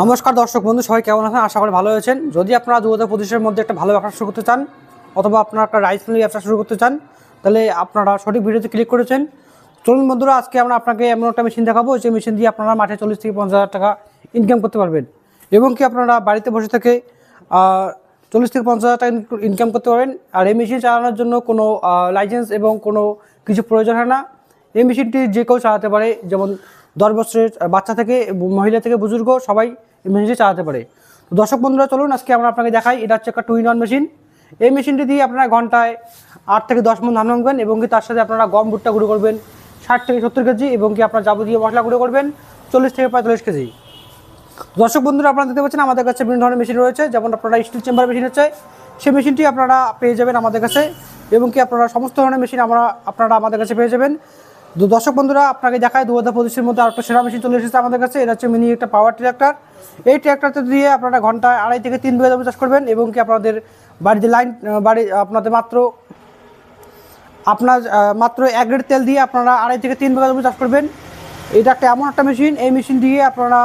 নমস্কার দর্শক বন্ধু, সবাই কেমন আছেন? আশা করি ভালো হয়েছেন যদি আপনারা দু হাজার পঁচিশের মধ্যে একটা ভালো ব্যবসা শুরু করতে চান, অথবা আপনারা একটা রাইস মিলের ব্যবসা শুরু করতে চান, তাহলে আপনারা সঠিক ভিডিওতে ক্লিক করেছেন। চলুন বন্ধুরা, আজকে আমরা আপনাকে এমন একটা মেশিন দেখাবো, যে মেশিন দিয়ে আপনারা মাঠে চল্লিশ থেকে পঞ্চাশ হাজার টাকা ইনকাম করতে পারবেন। এবং কি আপনারা বাড়িতে বসে থেকে চল্লিশ থেকে পঞ্চাশ হাজার টাকা ইনকাম করতে পারবেন। আর এই মেশিন চালানোর জন্য কোনো লাইসেন্স এবং কোনো কিছু প্রয়োজন হয় না। এই মেশিনটি যে কেউ চালাতে পারে, যেমন দশ বছরের বাচ্চা থেকে, মহিলা থেকে বুজুর্গ সবাই মেশিনটি চালাতে পারে। তো দর্শক বন্ধুরা, চলুন আজকে আমরা আপনাকে দেখাই। এটা হচ্ছে একটা টু ইন ওয়ান মেশিন এই মেশিনটি দিয়ে আপনারা ঘন্টায় আট থেকে দশ মন ধান ভাঙবেন এবং কি তার সাথে আপনারা গম, ভুট্টা গুঁড়ো করবেন, ষাট থেকে সত্তর কেজি এবং কি আপনার যাবতীয় মশলা গুঁড়ো করবেন, চল্লিশ থেকে পঁয়তাল্লিশ কেজি। দর্শক বন্ধুরা, আপনারা দেখতে পাচ্ছেন আমাদের কাছে বিভিন্ন ধরনের মেশিন রয়েছে। যেমন আপনারা স্টিল চেম্বার মেশিন হচ্ছে, সেই মেশিনটি আপনারা পেয়ে যাবেন আমাদের কাছে এবং কি আপনারা সমস্ত ধরনের মেশিন আমরা, আপনারা আমাদের কাছে পেয়ে যাবেন। তো দর্শক বন্ধুরা, আপনাকে দেখায় দু হাজার পঁচিশের মধ্যে আরেকটা সেরা মেশিন চলে এসেছে আমাদের কাছে। এটা হচ্ছে মিনি একটা পাওয়ার ট্র্যাক্টর এই ট্র্যাক্টরটা দিয়ে আপনারা ঘন্টায় আড়াই থেকে তিন বিঘা জমি চাষ করবেন এবং কি আপনাদের বাড়িতে লাইন বাড়ি, আপনাদের মাত্র, আপনার মাত্র এক গ্রেড তেল দিয়ে আপনারা আড়াই থেকে তিন বিঘা জমি চাষ করবেন। এটা একটা এমন একটা মেশিন, এই মেশিন দিয়ে আপনারা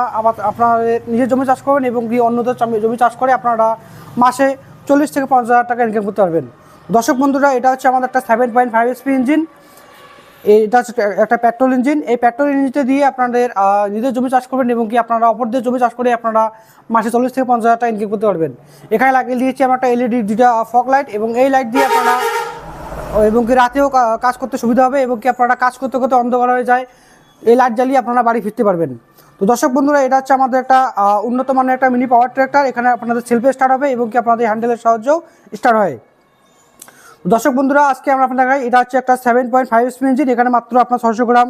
আপনাদের নিজের জমি চাষ করবেন এবং কি অন্যদের জমি চাষ করে আপনারা মাসে চল্লিশ থেকে পঞ্চাশ হাজার টাকা ইনকাম করতে পারবেন। দর্শক বন্ধুরা, এটা হচ্ছে আমাদের একটা seven point five SP engine এটা একটা পেট্রোল ইঞ্জিন এই পেট্রোল ইঞ্জিনটা দিয়ে আপনাদের নিজের জমি চাষ করবেন এবং কি আপনারা অপরদের জমি চাষ করে আপনারা মাসে চল্লিশ থেকে পঞ্চাশ হাজার টাকা ইনকাম করতে পারবেন। এখানে লাগিয়ে দিয়েছি আমরা একটা এলইডি দুটা ফক লাইট এবং এই লাইট দিয়ে আপনারা এবং কি রাতেও কাজ করতে সুবিধা হবে এবং কি আপনারা কাজ করতে করতে অন্ধকার হয়ে যায়। এই লাইট জ্বালিয়ে আপনারা বাড়ি ফিরতে পারবেন। তো দর্শক বন্ধুরা, এটা হচ্ছে আমাদের একটা উন্নত মানের একটা মিনি পাওয়ার ট্র্যাক্টর এখানে আপনাদের সেলফে স্টার্ট হবে এবং কি আপনাদের হ্যান্ডেলের সাহায্যেও স্টার্ট হয়। দর্শক বন্ধুরা, আজকে আমরা আপনার দেখাই, এটা হচ্ছে একটা seven point five SP engine এখানে মাত্র আপনার ছয়শো গ্রাম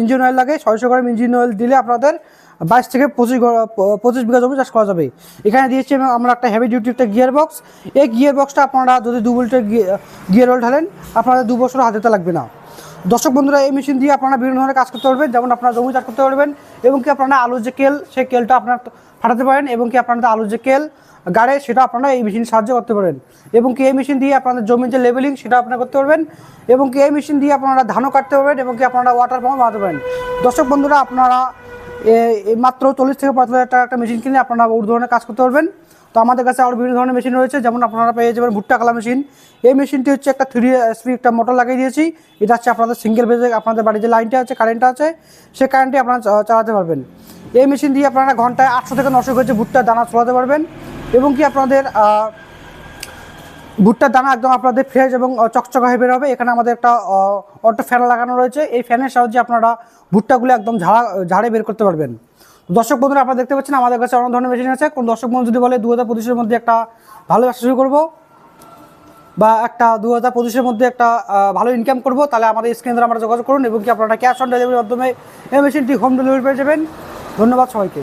ইঞ্জিন অয়েল লাগে। ছয়শো গ্রাম ইঞ্জিন অয়েল দিলে আপনাদের বাইশ থেকে পঁচিশ পঁচিশ বিঘা জমি চাষ করা যাবে। এখানে দিয়েছি আমরা একটা হেভি ডিউটি একটা গিয়ার বক্স এই গিয়ার বক্সটা আপনারা যদি দু বোল্টের গিয়ার অয়েল ঢালেন, আপনাদের দু বছর হাতে লাগবে না। দর্শক বন্ধুরা, এই মেশিন দিয়ে আপনারা বিভিন্ন ধরনের কাজ করতে পারবেন। যেমন আপনারা জমি চাষ করতে পারবেন এবং কি আপনারা আলু যে কেল, সেই কেলটা আপনার ফাটাতে পারেন এবং কি আপনাদের আলুর যে কেল গাড়ে, সেটা আপনারা এই মেশিন সাহায্য করতে পারেন। এবং কি এই মেশিন দিয়ে আপনাদের জমির যে লেভেলিং সেটা আপনারা করতে পারবেন। এবং কি এই মেশিন দিয়ে আপনারা ধানও কাটতে পারবেন এবং কি আপনারা ওয়াটার পাম্প বানাতে পারেন। দর্শক বন্ধুরা, আপনারা মাত্র চল্লিশ থেকে পঁয়তাল্লিশ হাজার টাকা একটা মেশিন কিনে আপনারা বহু ধরনের কাজ করতে পারবেন। তো আমাদের কাছে আরও বিভিন্ন ধরনের মেশিন রয়েছে, যেমন আপনারা পেয়ে যাবেন ভুট্টা কালা মেশিন এই মেশিনটি হচ্ছে একটা থ্রি এসপি একটা মোটর লাগিয়ে দিয়েছি। এটা হচ্ছে আপনাদের সিঙ্গেল ফেজে আপনাদের বাড়ির যে লাইনটা আছে কারেন্টটা আছে সেই কারেন্টটি আপনারা চালাতে পারবেন। এই মেশিন দিয়ে আপনারা ঘন্টায় আটশো থেকে নশো কেজি ভুট্টা দানা চলাতে পারবেন এবং কি আপনাদের ভুট্টার দানা একদম আপনাদের ফ্রেশ এবং চকচকা হয়ে বের হবে। এখানে আমাদের একটা অটো ফ্যান লাগানো রয়েছে। এই ফ্যানের সাহায্যে আপনারা ভুট্টাগুলো একদম ঝাড়া, ঝাড়ে বের করতে পারবেন। দর্শক বন্ধুরা, আপনারা দেখতে পাচ্ছেন, আমাদের কাছে অনেক ধরনের মেশিন আছে। কোন দর্শক বন্ধু যদি বলে দু হাজার পঁচিশের মধ্যে একটা ভালো ব্যবসা শুরু করব বা একটা দু হাজার পঁচিশের মধ্যে একটা ভালো ইনকাম করব, তাহলে আমাদের স্ক্রিন আমরা যোগাযোগ করুন এবং কি আপনারা ক্যাশ অন ডেলিভারির মাধ্যমে এই মেশিনটি হোম ডেলিভারি পেয়ে যাবেন। ধন্যবাদ সবাইকে।